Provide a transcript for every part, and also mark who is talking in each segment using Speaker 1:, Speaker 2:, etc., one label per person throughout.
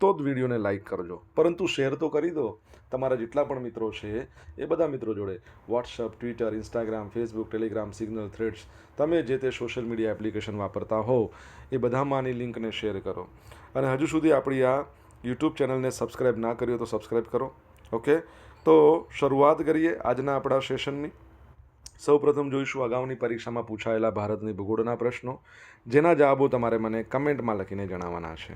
Speaker 1: તો જ વિડીયોને લાઈક કરજો. પરંતુ શેર તો કરી દો. તમારા જેટલા પણ મિત્રો છે, એ બધા મિત્રો જોડે WhatsApp Twitter Instagram Facebook Telegram Signal Threads તમે જે તે સોશિયલ મીડિયા એપ્લિકેશન વાપરતા હો એ બધામાંની લિંકને શેર કરો. અને હજુ સુધી આપણી આ યુટ્યુબ ચેનલને સબસ્ક્રાઈબ ના કરી તો સબસ્ક્રાઈબ કરો. ઓકે તો શરૂઆત કરીએ આજના આપણા સેશનની સૌપ્રથમ જોઈશું અગાઉની પરીક્ષામાં પૂછાયેલા ભારતની ભૂગોળના પ્રશ્નો, જેના જવાબો તમારે મને કમેન્ટમાં લખીને જણાવવાના છે.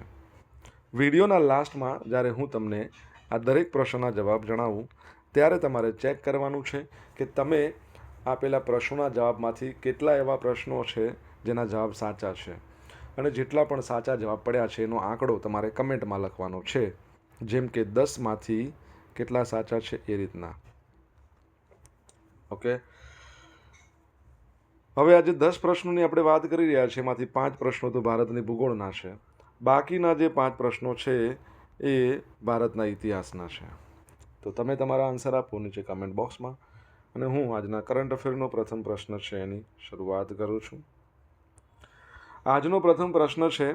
Speaker 1: વિડીયોના લાસ્ટમાં જ્યારે હું તમને આ દરેક પ્રશ્નના જવાબ જણાવું, ત્યારે તમારે ચેક કરવાનું છે કે તમે આપેલા પ્રશ્નોના જવાબમાંથી કેટલા એવા પ્રશ્નો છે જેના જવાબ સાચા છે. અને જેટલા પણ સાચા જવાબ પડ્યા છે એનો આંકડો તમારે કમેન્ટમાં લખવાનો છે. જેમ કે દસમાંથી કેટલા સાચા છે એ રીતના. ઓકે? હવે આજે દસ પ્રશ્નોની આપણે વાત કરી રહ્યા છીએ, એમાંથી પાંચ પ્રશ્નો તો ભારતની ભૂગોળના છે. બાકીના જે પાંચ પ્રશ્નો છે એ ભારતના ઇતિહાસના છે. તો તમે તમારા આન્સર આપો નીચે કમેન્ટ બોક્સમાં અને હું આજના કરંટ અફેરનો પ્રથમ પ્રશ્ન છે એની શરૂઆત કરું છું. આજનો પ્રથમ પ્રશ્ન છે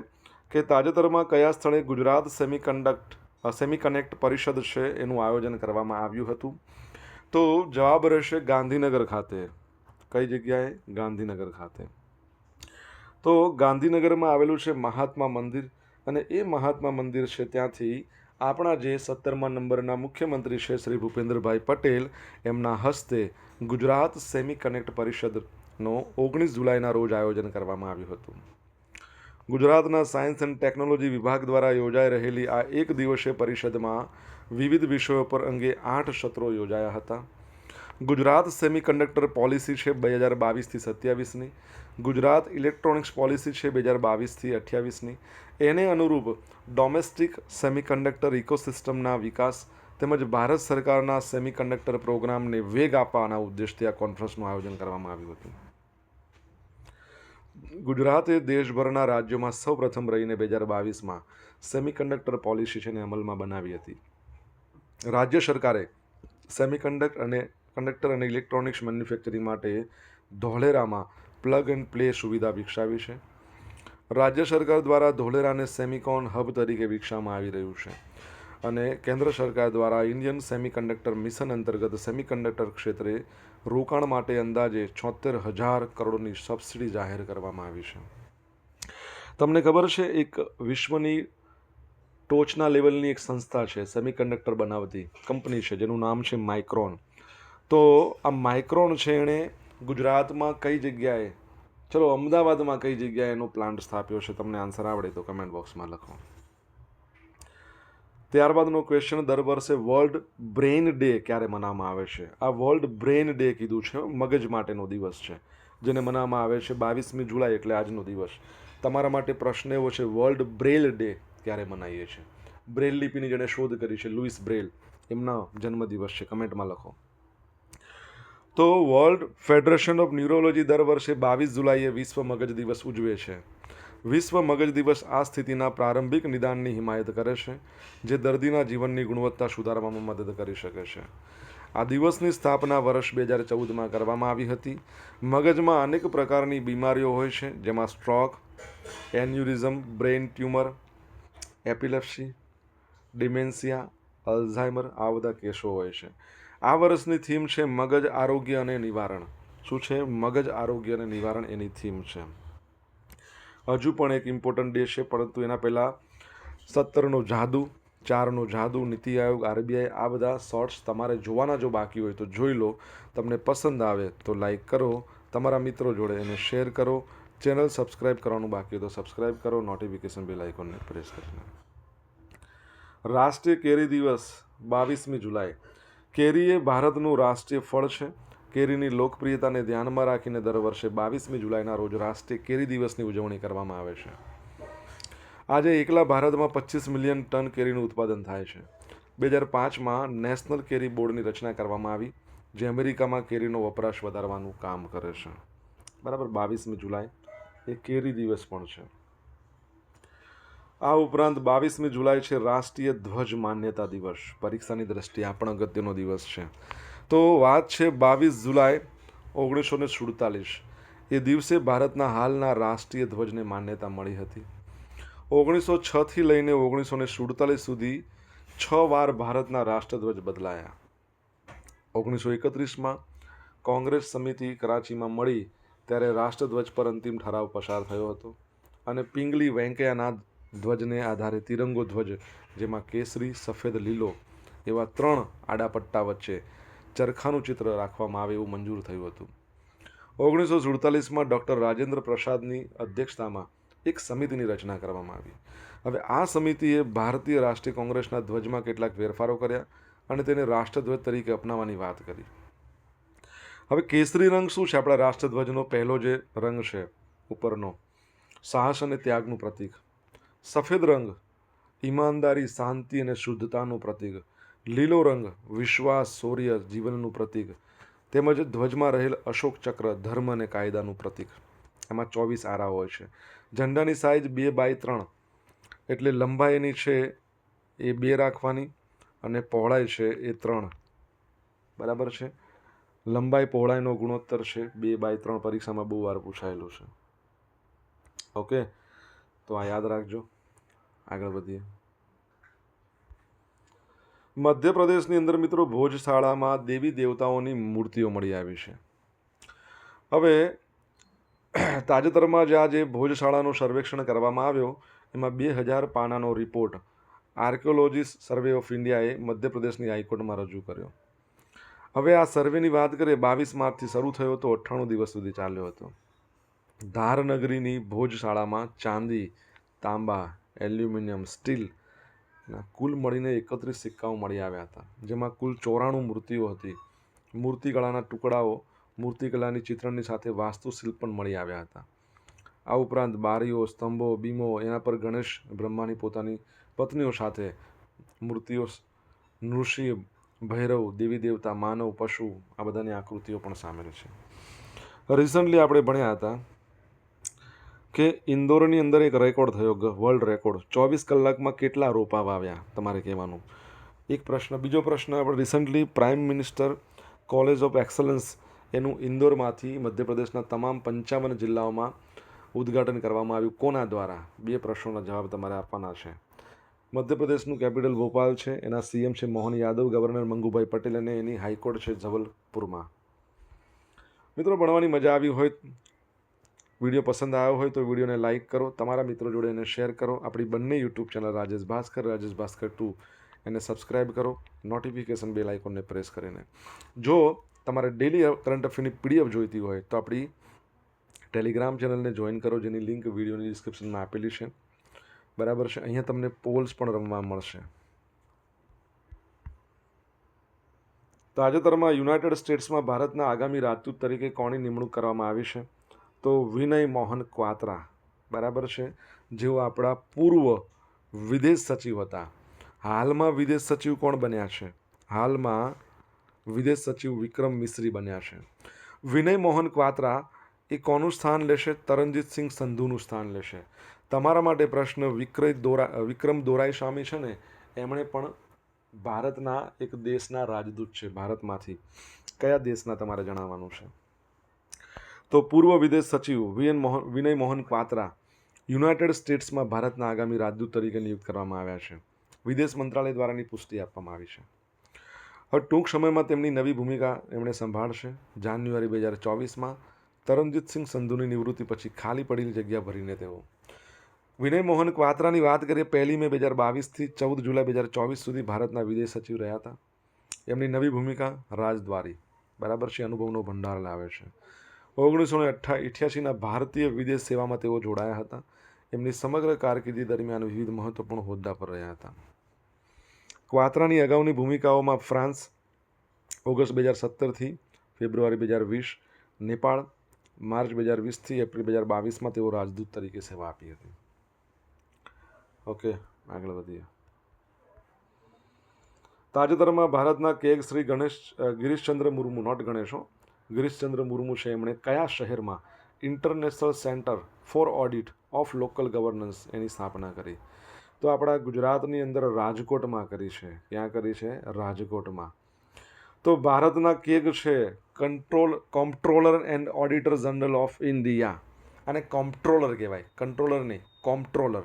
Speaker 1: કે તાજેતરમાં કયા સ્થળે ગુજરાત સેમિકન્ડક્ટ સેમિકનેક્ટ પરિષદ છે એનું આયોજન કરવામાં આવ્યું હતું? તો જવાબ રહેશે ગાંધીનગર ખાતે. કઈ જગ્યાએ? ગાંધીનગર ખાતે. તો ગાંધીનગરમાં આવેલું છે મહાત્મા મંદિર. અને એ મહાત્મા મંદિર છે ત્યાંથી આપણા જે સત્તરમા નંબરના મુખ્યમંત્રી છે શ્રી ભૂપેન્દ્રભાઈ પટેલ, એમના હસ્તે ગુજરાત સેમી કનેક્ટ પરિષદનો ઓગણીસ જુલાઈના રોજ આયોજન કરવામાં આવ્યું હતું. ગુજરાતના સાયન્સ એન્ડ ટેકનોલોજી વિભાગ દ્વારા યોજાઈ રહેલી આ એક દિવસીય પરિષદમાં વિવિધ વિષયો પર અંગે આઠ સત્રો યોજાયા હતા. ગુજરાત સેમિકન્ડક્ટર પોલિસી છે બે હજાર બાવીસથી સત્યાવીસની. ગુજરાત ઇલેક્ટ્રોનિક્સ પોલિસી છે બે હજાર બાવીસથી અઠ્યાવીસની. એને અનુરૂપ ડોમેસ્ટિક સેમિકન્ડક્ટર ઇકોસિસ્ટમના વિકાસ તેમજ ભારત સરકારના સેમિકન્ડક્ટર પ્રોગ્રામને વેગ આપવાના ઉદ્દેશથી આ કોન્ફરન્સનું આયોજન કરવામાં આવ્યું હતું. ગુજરાતે દેશભરના રાજ્યોમાં સૌપ્રથમ રહીને બે હજાર બાવીસમાં સેમિકન્ડક્ટર પોલિસી છે અમલમાં બનાવી હતી. રાજ્ય સરકારે સેમિકન્ડક્ટ અને કંડક્ટર અને ઇલેક્ટ્રોનિક્સ મેન્યુફેક્ચરિંગ માટે ધોળેરામાં પ્લગ એન્ડ પ્લે સુવિધા વિકસાવી છે. રાજ્ય સરકાર દ્વારા ધોલેરાને સેમિકોન હબ તરીકે વિકસાવવામાં આવી રહ્યું છે અને કેન્દ્ર સરકાર દ્વારા ઇન્ડિયન સેમિકન્ડક્ટર મિશન અંતર્ગત સેમિકન્ડક્ટર ક્ષેત્રે રોકાણ માટે અંદાજે છોતેર હજાર કરોડની સબસિડી જાહેર કરવામાં આવી છે. તમને ખબર છે, એક વિશ્વની ટોચના લેવલની એક સંસ્થા છે, સેમિકન્ડક્ટર બનાવતી કંપની છે, જેનું નામ છે માઇક્રોન. તો આ માઇક્રોન છે એણે ગુજરાતમાં કઈ જગ્યાએ? ચલો, અમદાવાદમાં કઈ જગ્યાએ એનો પ્લાન્ટ સ્થાપ્યો છે? તમને આન્સર આવડે તો કમેન્ટ બોક્સમાં લખો. ત્યારબાદનો ક્વેશ્ચન દર વર્ષે વર્લ્ડ બ્રેઇન ડે ક્યારે મનાવવામાં આવે છે? આ વર્લ્ડ બ્રેઇન ડે કીધું છે, મગજ માટેનો દિવસ છે, જેને મનાવવામાં આવે છે બાવીસમી જુલાઈ, એટલે આજનો દિવસ. તમારા માટે પ્રશ્ન એવો છે વર્લ્ડ બ્રેલ ડે ક્યારે મનાવીએ છીએ? બ્રેલ લિપિની જેણે શોધ કરી છે લુઈસ બ્રેલ. એમના જન્મદિવસ છે કમેન્ટમાં લખો. તો વર્લ્ડ ફેડરેશન ઓફ ન્યુરોલોજી દર વર્ષે બાવીસ જુલાઈએ વિશ્વ મગજ દિવસ ઉજવે છે. વિશ્વ મગજ દિવસ આ સ્થિતિના પ્રારંભિક નિદાનની હિમાયત કરે છે, જે દર્દીના જીવનની ગુણવત્તા સુધારવામાં મદદ કરી શકે છે. આ દિવસની સ્થાપના વર્ષ બે હજાર ચૌદમાં કરવામાં આવી હતી. મગજમાં અનેક પ્રકારની બીમારીઓ હોય છે, જેમાં stroke, aneurysm, brain tumour, epilepsy, dementia, Alzheimer આ બધા કેસો હોય છે. આ વર્ષની થીમ છે મગજ આરોગ્ય અને નિવારણ. શું છે? મગજ આરોગ્ય અને નિવારણ એની થીમ છે. હજુ પણ એક ઇમ્પોર્ટન્ટ ડે છે, પરંતુ એના પહેલાં સત્તરનો જાદુ, ચારનો જાદુ, નીતિ આયોગ, આરબીઆઈ, આ બધા શોર્ટ્સ તમારે જોવાના જો બાકી હોય તો જોઈ લો. તમને પસંદ આવે તો લાઈક કરો. તમારા મિત્રો જોડે એને શેર કરો. ચેનલ સબસ્ક્રાઇબ કરવાનું બાકી હોય તો સબસ્ક્રાઇબ કરો. નોટિફિકેશન બેલ આઇકોનને પ્રેસ કરીને રાષ્ટ્રીય કેરી દિવસ, બાવીસમી જુલાઈ. કેરી એ ભારતનું રાષ્ટ્રીય ફળ છે. કેરીની લોકપ્રિયતાને ધ્યાનમાં રાખીને દર વર્ષે બાવીસમી જુલાઈના રોજ રાષ્ટ્રીય કેરી દિવસની ઉજવણી કરવામાં આવે છે. આજે એકલા ભારતમાં પચીસ મિલિયન ટન કેરીનું ઉત્પાદન થાય છે. બે હજાર પાંચમાં નેશનલ કેરી બોર્ડની રચના કરવામાં આવી, જે અમેરિકામાં કેરીનો વપરાશ વધારવાનું કામ કરે છે. બરાબર બાવીસમી જુલાઈ એ કેરી દિવસ પણ છે. આ ઉપરાંત બાવીસમી જુલાઈ છે રાષ્ટ્રીય ધ્વજ માન્યતા દિવસ. પરીક્ષાની દ્રષ્ટિએ આ પણ અગત્યનો દિવસ છે. તો વાત છે બાવીસ જુલાઈ ઓગણીસો ને સુડતાલીસ. એ દિવસે ભારતના હાલના રાષ્ટ્રીય ધ્વજને માન્યતા મળી હતી. ઓગણીસો છથી લઈને ઓગણીસો ને સુડતાલીસ સુધી છ વાર ભારતના રાષ્ટ્રધ્વજ બદલાયા. ઓગણીસો એકત્રીસમાં કોંગ્રેસ સમિતિ કરાચીમાં મળી ત્યારે રાષ્ટ્રધ્વજ પર અંતિમ ઠરાવ પસાર થયો હતો અને પિંગલી વેંકૈયાના ધ્વજને આધારે તિરંગો ધ્વજ, જેમાં કેસરી, સફેદ, લીલો એવા ત્રણ આડા પટ્ટા વચ્ચે ચરખાનું ચિત્ર રાખવામાં આવે એવું મંજૂર થયું હતું. ઓગણીસો સુડતાલીસમાં ડૉક્ટર રાજેન્દ્ર પ્રસાદની અધ્યક્ષતામાં એક સમિતિની રચના કરવામાં આવી. હવે આ સમિતિએ ભારતીય રાષ્ટ્રીય કોંગ્રેસના ધ્વજમાં કેટલાક ફેરફારો કર્યા અને તેને રાષ્ટ્રધ્વજ તરીકે અપનાવવાની વાત કરી. હવે કેસરી રંગ શું છે? આપણા રાષ્ટ્રધ્વજનો પહેલો જે રંગ છે ઉપરનો. સાહસ અને ત્યાગનું પ્રતીક. સફેદ રંગ, ઈમાનદારી, શાંતિ અને શુદ્ધતાનું પ્રતીક. લીલો રંગ, વિશ્વાસ, શૌર્ય, જીવનનું પ્રતીક. તેમજ ધ્વજમાં રહેલ અશોક ચક્ર, ધર્મ અને કાયદાનું પ્રતીક. એમાં ચોવીસ આરા હોય છે. ઝંડાની સાઇઝ બે બાય ત્રણ. એટલે લંબાઈની છે એ બે રાખવાની અને પહોળાઈ છે એ ત્રણ. બરાબર છે? લંબાઈ પહોળાઈનો ગુણોત્તર છે બે બાય ત્રણ પરીક્ષામાં બહુ વાર પૂછાયેલું છે. ઓકે? તો આ યાદ રાખજો. આગળ વધીએ. મધ્યપ્રદેશની અંદર મિત્રો ભોજશાળામાં દેવી દેવતાઓની મૂર્તિઓ મળી આવી છે. હવે તાજેતરમાં જ આ જે ભોજશાળાનું સર્વેક્ષણ કરવામાં આવ્યો, એમાં બે હજાર પાનાનો રિપોર્ટ આર્કિયોલોજીસ્ટ સર્વે ઓફ ઇન્ડિયાએ મધ્યપ્રદેશની હાઈકોર્ટમાં રજૂ કર્યો. હવે આ સર્વેની વાત કરીએ, બાવીસ માર્ચથી શરૂ થયો હતો અઠ્ઠાણું દિવસ સુધી ચાલ્યો હતો. ધારનગરીની ભોજશાળામાં ચાંદી, તાંબા, એલ્યુમિનિયમ, સ્ટીલ કુલ મળીને એકત્રીસ સિક્કાઓ મળી આવ્યા હતા, જેમાં કુલ ચોરાણું મૂર્તિઓ હતી. મૂર્તિકળાના ટુકડાઓ મૂર્તિકલાની ચિત્રણની સાથે વાસ્તુશિલ્પ પણ મળી આવ્યા હતા. આ ઉપરાંત બારીઓ, સ્તંભો, બીમો, એના પર ગણેશ બ્રહ્માની પોતાની પત્નીઓ સાથે મૂર્તિઓ, નૃષિ, ભૈરવ, દેવી દેવતા, માનવ, પશુ આ બધાની આકૃતિઓ પણ સામેલ છે. રિસન્ટલી આપણે ભણ્યા હતા કે ઇન્દોરની અંદર એક રેકોર્ડ થયો વર્લ્ડ રેકોર્ડ ચોવીસ કલાકમાં કેટલા રોપા વાવ્યા તમારે કહેવાનું? એક પ્રશ્ન, બીજો પ્રશ્ન, આપણે recently prime minister college of excellence એનું ઇન્દોરમાંથી મધ્યપ્રદેશના તમામ પંચાવન જિલ્લાઓમાં ઉદ્ઘાટન કરવામાં આવ્યું. કોના દ્વારા? બે પ્રશ્નોના જવાબ તમારે આપવાના છે. મધ્યપ્રદેશનું કેપિટલ ભોપાલ છે, એના સીએમ છે મોહન યાદવ, ગવર્નર મંગુભાઈ પટેલ અને એની હાઈકોર્ટ છે જબલપુરમાં. મિત્રો, ભણવાની મજા આવી હોય વીડિયો પસંદ આવ્યો હોય તો વિડીયોને લાઇક કરો, તમારા મિત્રો જોડે એને શેર કરો. આપણી બંને YouTube channel Rajesh Bhaskar Rajesh Bhaskar two એને સબસ્ક્રાઇબ કરો, નોટિફિકેશન બેલ આઇકોનને પ્રેસ કરીને. જો તમારે ડેલી કરંટ અફેરની પીડીએફ જોઈતી હોય તો આપણી ટેલિગ્રામ ચેનલને જોઈન કરો, જેની લિંક વિડીયોની ડિસ્ક્રિપ્શનમાં આપેલી છે. બરાબર છે? અહીંયા તમને પોલ્સ પણ રમવા મળશે. તાજેતરમાં યુનાઇટેડ સ્ટેટ્સમાં ભારતના આગામી રાજદૂત તરીકે કોની નિમણૂક કરવામાં આવી છે? તો વિનય મોહન ક્વાત્રા. બરાબર છે? જેઓ આપણા પૂર્વ વિદેશ સચિવ હતા. હાલમાં વિદેશ સચિવ કોણ બન્યા છે? હાલમાં વિદેશ સચિવ વિક્રમ મિશ્રી બન્યા છે. વિનય મોહન ક્વાત્રા એ કોનું સ્થાન લેશે? તરણજીત સિંહ સંધુનું સ્થાન લેશે. તમારા માટે પ્રશ્ન વિક્રય દોરા, વિક્રમ દોરાઈ સ્વામી છે ને, એમણે પણ ભારતના એક દેશના રાજદૂત છે, ભારતમાંથી. કયા દેશના તમારે જણાવવાનું છે? તો પૂર્વ વિદેશ સચિવ વિએન મોહન, વિનય મોહન ક્વાત્રા યુનાઇટેડ સ્ટેટ્સમાં ભારતના આગામી રાજદૂત તરીકે નિયુક્ત કરવામાં આવ્યા છે. વિદેશ મંત્રાલય દ્વારાની પુષ્ટિ આપવામાં આવી છે. હવે ટૂંક સમયમાં તેમની નવી ભૂમિકા એમણે સંભાળશે. જાન્યુઆરી બે હજાર ચોવીસમાં તરણજીતસિંહ સંધુની નિવૃત્તિ પછી ખાલી પડેલી જગ્યા ભરીને તેઓ. વિનય મોહન ક્વાત્રાની વાત કરીએ, પહેલી મે બે હજાર બાવીસથી ચૌદ જુલાઈ બે હજાર ચોવીસ સુધી ભારતના વિદેશ સચિવ રહ્યા હતા. એમની નવી ભૂમિકા રાજદ્વારી. બરાબર છે, અનુભવનો ભંડાર લાવે છે. ઓગણીસો ને અઠ્ઠા અઠ્યાસીના ભારતીય વિદેશ સેવામાં તેઓ જોડાયા હતા. એમની સમગ્ર કારકિર્દી દરમિયાન વિવિધ મહત્વપૂર્ણ હોદ્દા પર રહ્યા હતા. ક્વાત્રાની અગાઉની ભૂમિકાઓમાં ફ્રાન્સ ઓગસ્ટ બે હજાર સત્તરથી ફેબ્રુઆરી બે હજાર વીસ, નેપાળ માર્ચ બે હજાર વીસથી એપ્રિલ બે હજાર બાવીસમાં તેઓ રાજદૂત તરીકે સેવા આપી હતી. ઓકે, આગળ વધીએ. તાજેતરમાં ભારતના કેગ શ્રી ગણેશ ગિરીશચંદ્ર મુર્મુ, નોટ ગણેશો ગિરીશચંદ્ર મુર્મુ છે એમણે કયા શહેરમાં international centre for audit of local governance એની સ્થાપના કરી? તો આપણા ગુજરાતની અંદર રાજકોટમાં કરી છે. ક્યાં કરી છે? રાજકોટમાં. તો ભારતના કેગ છે control કોમ્પ્ટ્રોલર and auditor general of India અને કોમ્પ્ટ્રોલર કહેવાય. કંટ્રોલર નહીં કોમ્પ્ટ્રોલર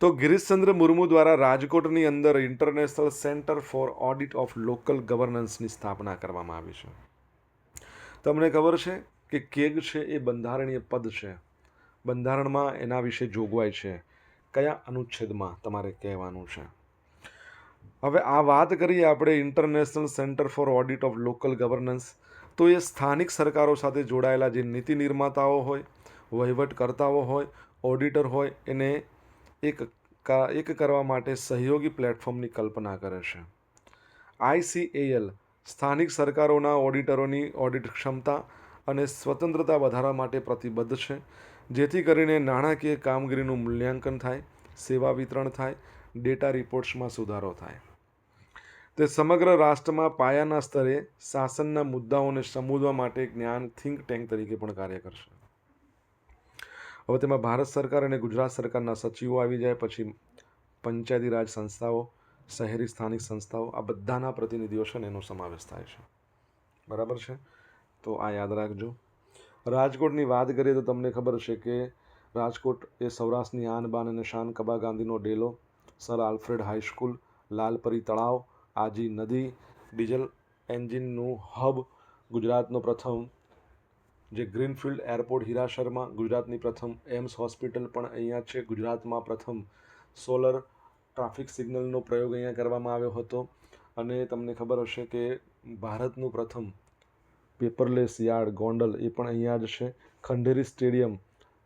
Speaker 1: તો ગિરીશચંદ્ર મુર્મુ દ્વારા રાજકોટની અંદર international centre for audit of local ગવર્નન્સની સ્થાપના કરવામાં આવી છે. તમને ખબર છે કે કેગ છે એ બંધારણીય પદ છે. બંધારણમાં એના વિશે જોગવાઈ છે. કયા અનુચ્છેદમાં તમારે કહેવાનું છે? હવે આ વાત કરીએ આપણે international centre for audit of local governance તો એ સ્થાનિક સરકારો સાથે જોડાયેલા જે નીતિ નિર્માતાઓ હોય, વહીવટકર્તાઓ હોય, ઓડિટર હોય, એને એક એક કરવા માટે સહયોગી પ્લેટફોર્મની કલ્પના કરે છે. આઈસીએએલ સ્થાનિક સરકારોના ઓડિટરોની ઓડિટ ક્ષમતા અને સ્વતંત્રતા વધારવા માટે પ્રતિબદ્ધ છે, જેથી કરીને નાણાકીય કામગીરીનું મૂલ્યાંકન થાય, સેવા વિતરણ થાય, ડેટા રિપોર્ટ્સમાં સુધારો થાય. તે સમગ્ર રાષ્ટ્રમાં પાયાના સ્તરે શાસનના મુદ્દાઓને સમજવા માટે જ્ઞાન થિંક ટેન્ક તરીકે પણ કાર્ય કરશે. હવે તેમાં ભારત સરકાર અને ગુજરાત સરકારના સચિવો આવી જાય, પછી પંચાયતી રાજ સંસ્થાઓ શહેરી સ્થાનિક સંસ્થાઓ આ બધાના પ્રતિનિધિઓ છે ને એનો સમાવેશ થાય છે. બરાબર છે? તો આ યાદ રાખજો. રાજકોટની વાત કરીએ તો તમને ખબર છે કે રાજકોટ એ સૌરાષ્ટ્રની આન બાન અને શાન કબા ગાંધીનો ડેલો, sir Alfred high school Lalpari તળાવ, આજી નદી, ડીઝલ એન્જિનનું હબ ગુજરાતનો પ્રથમ, જે ગ્રીનફિલ્ડ એરપોર્ટ હિરાસરમાં ગુજરાતની પ્રથમ, એમ્સ હોસ્પિટલ પણ અહીંયા છે ગુજરાતમાં પ્રથમ, સોલર ટ્રાફિક સિગ્નલનો પ્રયોગ અહીંયા કરવામાં આવ્યો હતો. અને તમને ખબર હશે કે ભારતનું પ્રથમ પેપરલેસ યાર્ડ ગોંડલ એ પણ અહીંયા જ છે. ખંડેરી સ્ટેડિયમ.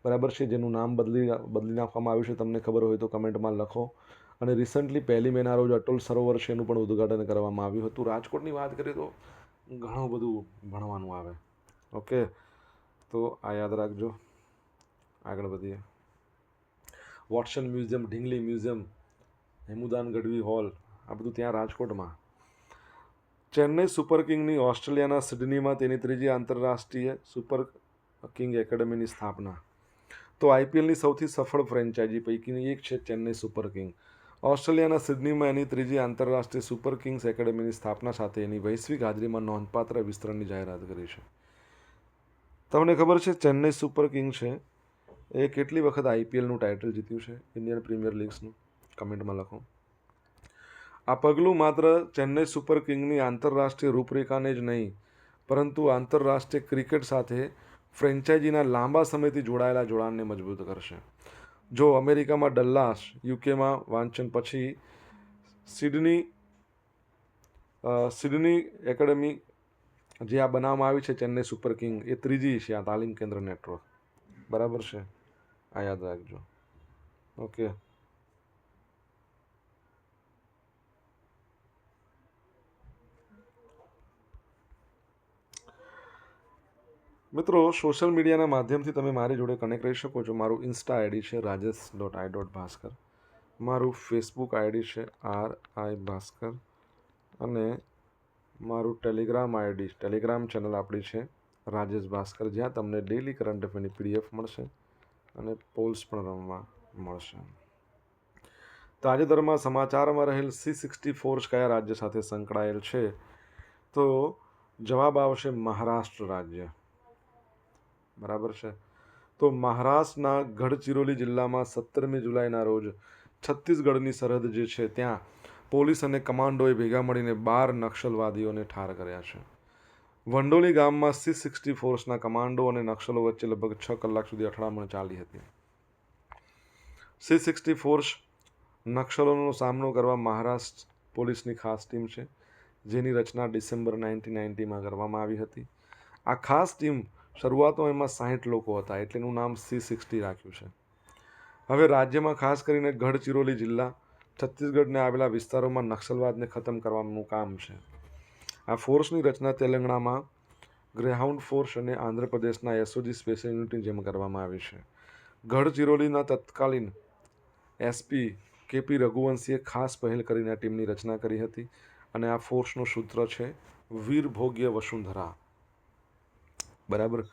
Speaker 1: બરાબર છે? જેનું નામ બદલી બદલી નાખવામાં આવ્યું છે. તમને ખબર હોય તો કમેન્ટમાં લખો. અને રિસન્ટલી પહેલી મેના રોજ અટલ સરોવર છે એનું પણ ઉદ્ઘાટન કરવામાં આવ્યું હતું. રાજકોટની વાત કરીએ તો ઘણું બધું ભણવાનું આવે. ઓકે તો આ યાદ રાખજો. આગળ વધીએ. વોટસન મ્યુઝિયમ, ઢીંગલી મ્યુઝિયમ. હેમુદાન ગઢવી હોલ, આ બધું ત્યાં રાજકોટમાં. ચેન્નઈ સુપર કિંગની ઓસ્ટ્રેલિયાના સિડનીમાં તેની ત્રીજી આંતરરાષ્ટ્રીય સુપર કિંગ એકેડમીની સ્થાપના. તો આઈપીએલની સૌથી સફળ ફ્રેન્ચાઇઝી પૈકીની એક છે ચેન્નઈ સુપર કિંગ. ઓસ્ટ્રેલિયાના સિડનીમાં એની ત્રીજી આંતરરાષ્ટ્રીય સુપર કિંગ્સ એકેડમીની સ્થાપના સાથે એની વૈશ્વિક હાજરીમાં નોંધપાત્ર વિસ્તરણની જાહેરાત કરી છે. તમને ખબર છે ચેન્નઈ સુપર કિંગ છે? એ કેટલી વખત આઈપીએલનું ટાઇટલ જીત્યું છે? ઇન્ડિયન પ્રીમિયર લીગ્સનું? કમેન્ટમાં લખો. આ પગલું માત્ર ચેન્નઈ સુપર કિંગની આંતરરાષ્ટ્રીય રૂપરેખાને જ નહીં, પરંતુ આંતરરાષ્ટ્રીય ક્રિકેટ સાથે ફ્રેન્ચાઇઝીના લાંબા સમયથી જોડાયેલા જોડાણને મજબૂત કરશે. જો અમેરિકામાં ડલ્લાસ, યુકેમાં વાંચન પછી સિડની સિડની એકેડમી જે આ બનાવવામાં આવી છે ચેન્નઈ સુપર કિંગ, એ ત્રીજી છે આ તાલીમ કેન્દ્ર નેટવર્ક. બરાબર છે? આ યાદ રાખજો. ઓકે. મિત્રો સોશિયલ મીડિયાના માધ્યમથી તમે મારી જોડે કનેક્ટ રહી શકો છો. મારું ઇન્સ્ટા આઈડી છે Rajesh dot I dot Bhaskar મારું ફેસબુક આઈડી છે આર આઈ ભાસ્કર. અને મારું ટેલિગ્રામ આઈડી ટેલિગ્રામ ચેનલ આપણી છે રાજેશ ભાસ્કર જ્યાં તમને ડેલી કરંટ અફેરની પીડીએફ મળશે અને પોલ્સ પણ રમવા મળશે. તાજેતરમાં સમાચારમાં રહેલ સી સિક્સટી ફોર્સ કયા રાજ્ય સાથે સંકળાયેલ છે? તો જવાબ આવશે મહારાષ્ટ્ર રાજ્ય. બરાબર છે? તો મહારાષ્ટ્રના ગઢચિરોલી જિલ્લામાં સત્તરમી જુલાઈના રોજ છત્તીસગઢની સરહદ જે છે, ત્યાં પોલીસ અને કમાન્ડોએ ભેગા મળીને બાર નક્સલવાદીઓને ઠાર કર્યા છે. વંડોલી ગામમાં સી સિક્સટી ફોર્સના કમાન્ડો અને નક્સલો વચ્ચે લગભગ છ કલાક સુધી અથડામણ ચાલી હતી. સી સિક્સટી ફોર્સ નક્સલોનો સામનો કરવા મહારાષ્ટ્ર પોલીસની ખાસ ટીમ છે, જેની રચના ડિસેમ્બર નાઇન્ટીન નાઇન્ટીમાં કરવામાં આવી હતી. આ ખાસ ટીમ શરૂઆતમાં એમાં સાહીઠ લોકો હતા, એટલે એનું નામ સી સિક્સટી રાખ્યું છે. હવે રાજ્યમાં ખાસ કરીને ગઢચિરોલી જિલ્લા છત્તીસગઢને આવેલા વિસ્તારોમાં નક્સલવાદને ખતમ કરવાનું કામ છે. આ ફોર્સની રચના તેલંગાણામાં ગ્રેહાઉન્ડ ફોર્સ અને આંધ્રપ્રદેશના એસઓજી સ્પેશિયલ યુનિટની જેમ કરવામાં આવી છે. ગઢચિરોલીના તત્કાલીન એસપી કેપી રઘુવંશીએ ખાસ પહેલ કરીને આ ટીમની રચના કરી હતી અને આ ફોર્સનું સૂત્ર છે વીર ભોગ્ય વસુંધરા. બરાબર?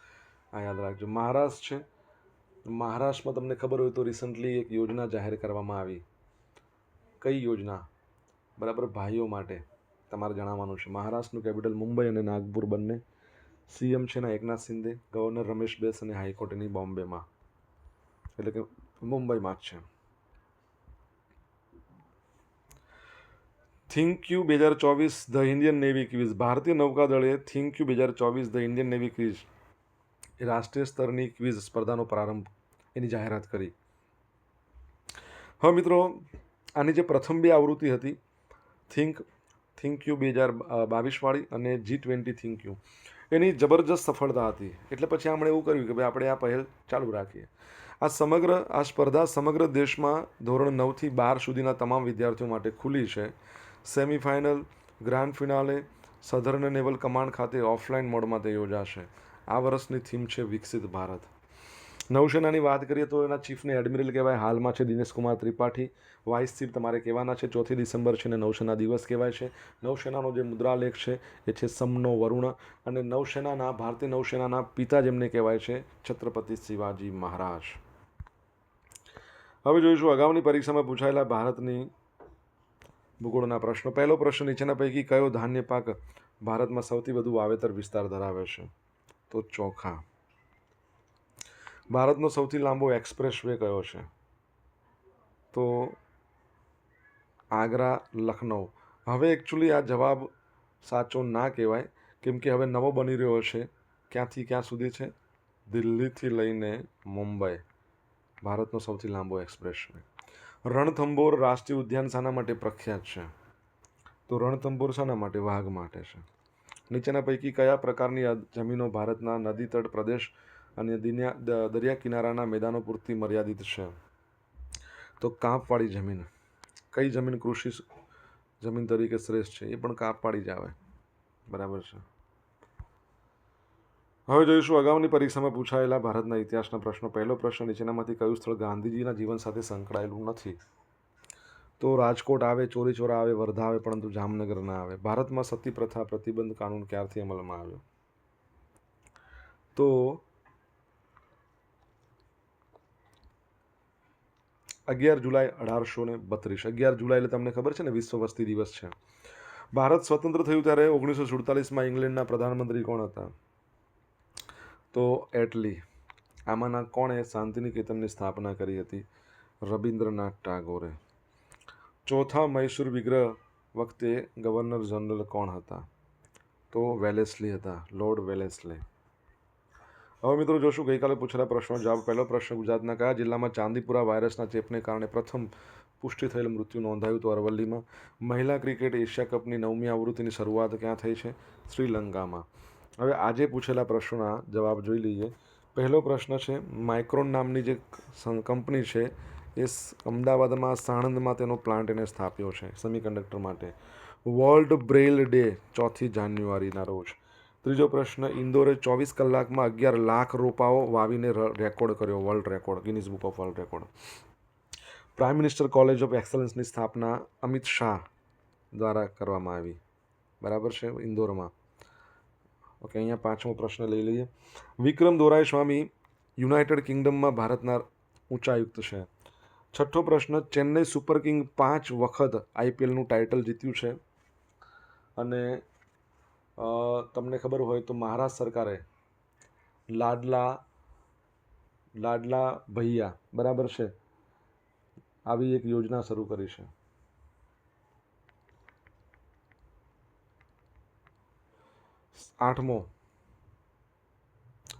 Speaker 1: આ યાદ રાખજો. મહારાષ્ટ્ર છે. મહારાષ્ટ્રમાં તમને ખબર હોય તો રિસન્ટલી એક યોજના જાહેર કરવામાં આવી. કઈ યોજના? બરાબર, ભાઈઓ માટે. તમારે જણાવવાનું છે. મહારાષ્ટ્રનું કેપિટલ મુંબઈ અને નાગપુર બંને. સીએમ છે ને એકનાથ શિંદે, ગવર્નર રમેશ બેસ અને હાઈકોર્ટની બોમ્બેમાં. એટલે કે મુંબઈમાં જ છે. થિંક યુ બે હજાર ચોવીસ ધ ઇન્ડિયન નેવી ક્વિઝ. ભારતીય નૌકાદળે થિંક યુ બે હજાર ચોવીસ ધ ઇન્ડિયન નેવી ક્વિઝ એ રાષ્ટ્રીય સ્તરની ક્વિઝ સ્પર્ધાનો પ્રારંભ એની જાહેરાત કરી. હવે મિત્રો, આની જે પ્રથમ બે આવૃત્તિ હતી, થિંક થિંક યુ બે હજાર બાવીસવાળી અને જી ટ્વેન્ટી થિંક યુ, એની જબરજસ્ત સફળતા હતી. એટલે પછી આપણે એવું કર્યું કે ભાઈ આપણે આ પહેલ ચાલુ રાખીએ. આ સમગ્ર, આ સ્પર્ધા સમગ્ર દેશમાં ધોરણ નવથી બાર સુધીના તમામ વિદ્યાર્થીઓ માટે ખુલ્લી છે. Semifinal, grand finale, southern naval command ખાતે ઓફલાઈન મોડમાં તે યોજાશે. આ વર્ષની થીમ છે વિકસિત ભારત. નૌસેનાની વાત કરીએ તો એના ચીફને એડમિરલ કહેવાય. હાલમાં છે દિનેશ કુમાર ત્રિપાઠી. વાઇસ ચીફ તમારે કહેવાના છે. ચોથી ડિસેમ્બર છે ને નૌસેના દિવસ કહેવાય છે. નૌસેનાનો જે મુદ્રાલેખ છે એ છે સમનો વરુણ અને નૌસેનાના, ભારતીય નૌસેનાના પિતા જેમને કહેવાય છે છત્રપતિ શિવાજી મહારાજ. હવે જોઈશું, અગાઉની પરીક્ષામાં પૂછાયેલા ભારતની ભૂગોળના પ્રશ્નો. પહેલો પ્રશ્ન નીચેના પૈકી કયો ધાન્ય પાક ભારતમાં સૌથી વધુ વાવેતર વિસ્તાર ધરાવે છે? તો ચોખા. ભારતનો સૌથી લાંબો એક્સપ્રેસ વે કયો છે? તો આગ્રા લખનઉ હવે એકચ્યુઅલી આ જવાબ સાચો ના કહેવાય, કેમ કે હવે નવો બની રહ્યો છે. ક્યાંથી ક્યાં સુધી છે? દિલ્હીથી લઈને મુંબઈ. ભારતનો સૌથી લાંબો એક્સપ્રેસ વે. રણથંભોર રાષ્ટ્રીય ઉદ્યાન શાના માટે પ્રખ્યાત છે. તો રણથંભોર શાના માટે વાઘ માટે છે. નીચેના પૈકી કયા પ્રકારની જમીનો ભારતના નદી તટ પ્રદેશ અને દરિયા કિનારાના મેદાનો પૂરતી મર્યાદિત છે? તો કાંપવાળી જમીન. કઈ જમીન કૃષિ જમીન તરીકે શ્રેષ્ઠ છે? એ પણ કાંપવાળી જ આવે. બરાબર છે. હવે જોઈશું અગાઉની પરીક્ષામાં પૂછાયેલા ભારતના ઇતિહાસના પ્રશ્નો. પહેલો પ્રશ્ન નીચેનામાંથી કયું સ્થળ ગાંધીજીના જીવન સાથે સંકળાયેલું નથી? તો રાજકોટ આવે, ચોરીચોરા આવે, વર્ધા આવે, પરંતુ જામનગર ના આવે. ભારતમાં સતી પ્રથા પ્રતિબંધ કાનૂન ક્યારથી અમલમાં આવ્યો? તો અગિયાર જુલાઈ અઢારસો ને બત્રીસ. અગિયાર જુલાઈ એટલે તમને ખબર છે ને, વિશ્વ વસ્તી દિવસ છે. ભારત સ્વતંત્ર થયું ત્યારે ઓગણીસો સુડતાલીસમાં ઇંગ્લેન્ડના પ્રધાનમંત્રી કોણ હતા? તો એટલી. આમાંના કોણે શાંતિનિકેતનની સ્થાપના કરી હતી? રવિન્દ્રનાથ ટાગોરે. ચોથા મૈસૂર વિગ્રહ વખતે ગવર્નર જનરલ કોણ હતા? તો વેલેસલી હતા, લોર્ડ વેલેસલી. હવે મિત્રો જોશું, ગઈકાલે પૂછેલા પ્રશ્નો જવાબ. પહેલો પ્રશ્ન, ગુજરાતના કયા જિલ્લામાં ચાંદીપુરા વાયરસના ચેપને કારણે પ્રથમ પુષ્ટિ થયેલ મૃત્યુ નોંધાયું તો અરવલ્લીમાં? મહિલા ક્રિકેટ એશિયા કપની નવમી આવૃત્તિની શરૂઆત ક્યાં થઈ છે? શ્રીલંકામાં. હવે આજે પૂછેલા પ્રશ્નોના જવાબ જોઈ લઈએ. પહેલો પ્રશ્ન છે, માઇક્રોન નામની જે કંપની છે, એ અમદાવાદમાં સાણંદમાં તેનો પ્લાન્ટ એને સ્થાપ્યો છે, સેમિકન્ડક્ટર માટે. વર્લ્ડ બ્રેલ ડે, ચોથી જાન્યુઆરીના રોજ. ત્રીજો પ્રશ્ન, ઇન્દોરે ચોવીસ કલાકમાં અગિયાર લાખ રોપાઓ વાવીને રેકોર્ડ કર્યો, world record Guinness book of world record. Prime minister college of એક્સલન્સની સ્થાપના અમિત શાહ દ્વારા કરવામાં આવી. બરાબર છે, ઇન્દોરમાં. ઓકે અહીંયા પાંચમો પ્રશ્ન લઈ લઈએ. વિક્રમ દોરાય સ્વામી યુનાઇટેડ કિંગડમમાં ભારતના ઉચ્ચાયુક્ત છે. છઠ્ઠો પ્રશ્ન, ચેન્નઈ સુપર કિંગ પાંચ વખત આઈપીએલનું ટાઇટલ જીત્યું છે. અને તમને ખબર હોય તો મહારાષ્ટ્ર સરકારે લાડલા લાડલા ભૈયા, બરાબર છે, આવી એક યોજના શરૂ કરી છે. આઠમો.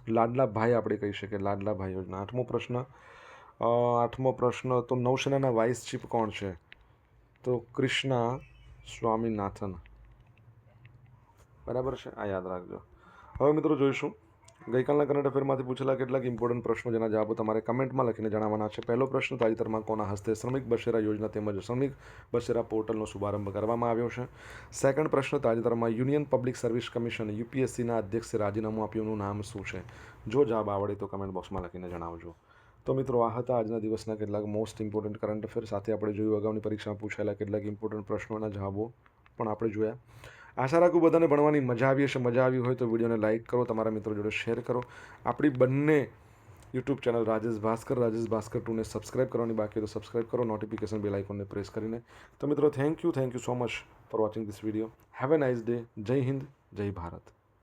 Speaker 1: લાડલા ભાઈ આપણે કહી શકીએ લાડલા ભાઈ યોજના. આઠમો પ્રશ્ન આઠમો પ્રશ્ન, તો નૌસેનાના વાઇસ ચીફ કોણ છે? તો કૃષ્ણા સ્વામીનાથન. બરાબર છે? આ યાદ રાખજો. હવે મિત્રો જોઈશું. ગઈકાલના કરંટ અફેરમાંથી પૂછેલા કેટલાક ઇમ્પોર્ટન્ટ પ્રશ્નો જેના જવાબો તમારે કમેન્ટમાં લખીને જણાવવાના છે. પહેલો પ્રશ્ન, તાજેતરમાં કોના હસ્તે શ્રમિક બસેરા યોજના તેમજ શ્રમિક બસેરા પોર્ટલનો શુભારંભ કરવામાં આવ્યો છે? સેકન્ડ પ્રશ્ન, તાજેતરમાં યુનિયન પબ્લિક સર્વિસ કમિશન યુપીએસસીના અધ્યક્ષે રાજીનામું આપ્યુંનું નામ શું છે? જો જવાબ આવડે તો કમેન્ટ બોક્સમાં લખીને જણાવજો. તો મિત્રો, આ હતા આજના દિવસના કેટલાક મોસ્ટ ઇમ્પોર્ટન્ટ કરંટ અફેર સાથે આપણે જોયું, અગાઉની પરીક્ષામાં પૂછાયેલા કેટલાક ઇમ્પોર્ટન્ટ પ્રશ્નોના જવાબો પણ આપણે જોયા. આશા રાખું બધાને ભણવાની મજા આવી હશે, મજા આવી હોય તો વિડીયોને લાઇક કરો, તમારા મિત્રો જોડે શેર કરો. આપણી બંને યુટ્યુબ ચેનલ રાજેશ ભાસ્કર રાજેશ ભાસ્કર ટુને સબસ્ક્રાઇબ કરવાની બાકી તો સબસ્ક્રાઇબ કરો, નોટિફિકેશન બેલ આઇકોનને પ્રેસ કરીને. તો મિત્રો thank you thank you so much for watching this video have a nice day Jai Hind, Jai Bharat.